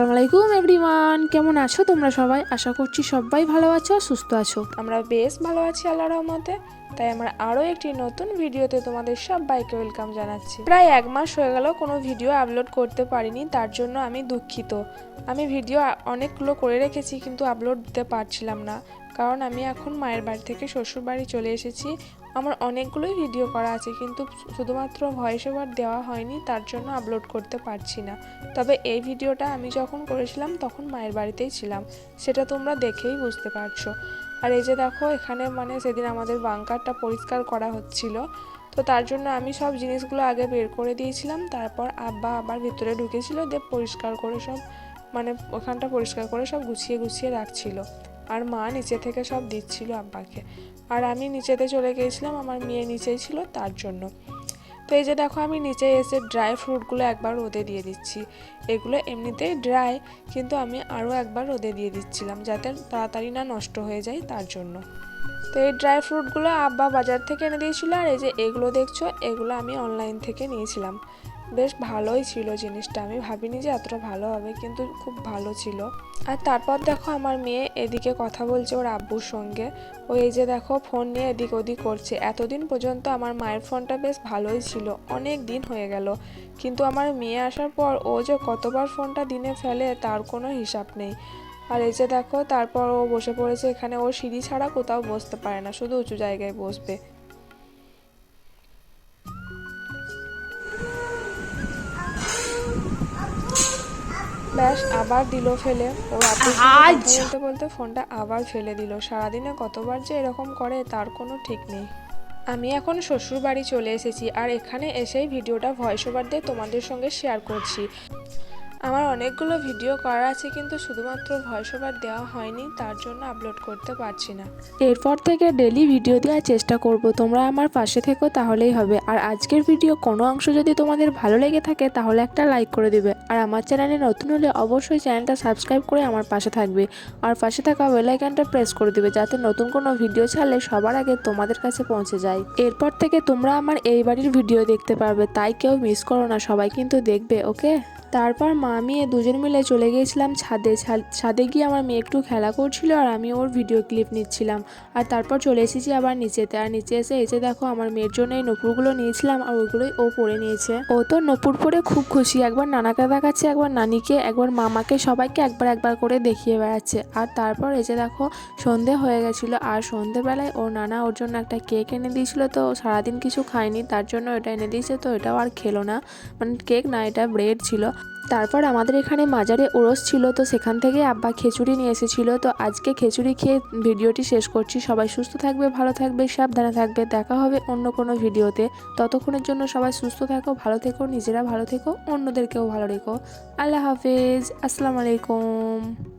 Everyone কেমন আছো তোমরা সবাই? আশা করছি সবাই ভালো আছো আর সুস্থ আছো। আমরা বেশ ভালো আছি আল্লাহ রহমতে। তাই আমরা আরও একটি নতুন ভিডিওতে তোমাদের সবাইকে ওয়েলকাম জানাচ্ছি। প্রায় এক মাস হয়ে গেল কোনো ভিডিও আপলোড করতে পারিনি, তার জন্য আমি দুঃখিত। আমি ভিডিও অনেকগুলো করে রেখেছি, কিন্তু আপলোড দিতে পারছিলাম না। কারণ আমি এখন মায়ের বাড়ি থেকে শ্বশুর বাড়ি চলে এসেছি। আমার অনেকগুলোই ভিডিও করা আছে, কিন্তু শুধুমাত্র ভয়েস ওভার দেওয়া হয়নি, তার জন্য আপলোড করতে পারছি না। তবে এই ভিডিওটা আমি যখন করেছিলাম, তখন মায়ের বাড়িতেই ছিলাম। সেটা তোমরা দেখেই বুঝতে পারছ। আর এই যে দেখো, এখানে মানে সেদিন আমাদের বাংকারটা পরিষ্কার করা হচ্ছিল। তো তার জন্য আমি সব জিনিসগুলো আগে বের করে দিয়েছিলাম, তারপর আব্বা আবার ভিতরে ঢুকেছিল, দিয়ে পরিষ্কার করে সব মানে ওখানটা পরিষ্কার করে সব গুছিয়ে গুছিয়ে রাখছিল। আর মা নিচে থেকে সব দিচ্ছিল আব্বাকে। আর আমি নিচেতে চলে গিয়েছিলাম, আমার মেয়ে নিচেই ছিল তার জন্য। তো এই যে দেখো, আমি নিচে এসে ড্রাই ফ্রুটগুলো একবার রোদে দিয়ে দিচ্ছি। এগুলো এমনিতেই ড্রাই কিন্তু আমি আরও একবার রোদে দিয়ে দিচ্ছিলাম যাতে তাড়াতাড়ি না নষ্ট হয়ে যায় তার জন্য। তো এই ড্রাই ফ্রুটগুলো আব্বা বাজার থেকে এনে দিয়েছিলো, আর এই যে এগুলো দেখছ, এগুলো আমি অনলাইন থেকে নিয়েছিলাম। বেশ ভালোই ছিল জিনিসটা। আমি ভাবিনি যে এতটা ভালো হবে, কিন্তু খুব ভালো ছিল। আর তারপর দেখো আমার মেয়ে এদিকে কথা বলছে ওর আব্বুর সঙ্গে। ও এই যে দেখো ফোন নিয়ে এদিক ওদিক করছে। এতদিন পর্যন্ত আমার মায়ের ফোনটা বেশ ভালোই ছিল। অনেক দিন হয়ে গেল। কিন্তু আমার মেয়ে আসার পর ও যে কতবার ফোনটা দিনে ফেলে তার কোনো হিসাব নেই। আর এই যে দেখো, তারপর ও বসে পড়েছে এখানে। ও সিঁড়ি ছাড়া কোথাও বসতে পারে না, শুধু উঁচু জায়গায় বসবে। ব্যাস আবার দিল ফেলে। ও বলতে বলতে ফোনটা আবার ফেলে দিল। সারাদিনে কতবার যে এরকম করে তার কোনো ঠিক নেই। আমি এখন শ্বশুর বাড়ি চলে এসেছি আর এখানে এসেই ভিডিওটা ভয়েস ওভার দিয়ে তোমাদের সঙ্গে শেয়ার করছি। আমার অনেকগুলো ভিডিও করা আছে, কিন্তু শুধুমাত্র ভয়েস ওভার দেওয়া হয়নি, তার জন্য আপলোড করতে পারছি না। এরপর থেকে ডেলি ভিডিও দেওয়ার চেষ্টা করব। তোমরা আমার পাশে থেকো, তাহলেই হবে। আর আজকের ভিডিও কোনো অংশ যদি তোমাদের ভালো লেগে থাকে, তাহলে একটা লাইক করে দিবে। আর আমার চ্যানেলে নতুন হলে অবশ্যই চ্যানেলটা সাবস্ক্রাইব করে আমার পাশে থাকবে। আর পাশে থাকা বেলাইকানটা প্রেস করে দিবে, যাতে নতুন কোনো ভিডিও ছাড়লে সবার আগে তোমাদের কাছে পৌঁছে যায়। এরপর থেকে তোমরা আমার এই বাড়ির ভিডিও দেখতে পারবে। তাই কেউ মিস করো না, সবাই কিন্তু দেখবে, ওকে? তারপর মা মেয়ে দুজন মিলে চলে গিয়েছিলাম ছাদে। ছাদে গিয়ে আমার মেয়ে একটু খেলা করছিল আর আমি ওর ভিডিও ক্লিপ নিচ্ছিলাম। আর তারপর চলে এসেছি আবার নিচেতে। আর নিচে এসে এসে দেখো আমার মেয়ের জন্য এই নপুরগুলো নিয়েছিলাম আর ওইগুলোই ও পরে নিয়েছে। ও তো নপুর পরে খুব খুশি। একবার নানাকে দেখাচ্ছে, একবার নানিকে, একবার মামাকে, সবাইকে একবার একবার করে দেখিয়ে বেড়াচ্ছে। আর তারপর এসে দেখো, সন্ধে হয়ে গেছিল আর সন্ধেবেলায় ওর নানা ওর জন্য একটা কেক এনে দিয়েছিল। তো সারাদিন কিছু খায়নি, তার জন্য এটা এনে দিয়েছে। তো এটাও আর খেলো না। মানে কেক না, এটা ব্রেড ছিল। তারপর আমাদের এখানে মাজারে ওরস ছিল, তো সেখান থেকে আব্বা খিচুড়ি নিয়ে এসেছিল। তো আজকে খিচুড়ি খেয়ে ভিডিওটি শেষ করছি। সবাই সুস্থ থাকবে, ভালো থাকবে, সাবধানে থাকবে। দেখা হবে অন্য কোনো ভিডিওতে। ততক্ষণের জন্য সবাই সুস্থ থাকো, ভালো থেকো, নিজেরা ভালো থেকো, অন্যদেরকেও ভালো রেখো। আল্লাহ হাফেজ। আসসালামু আলাইকুম।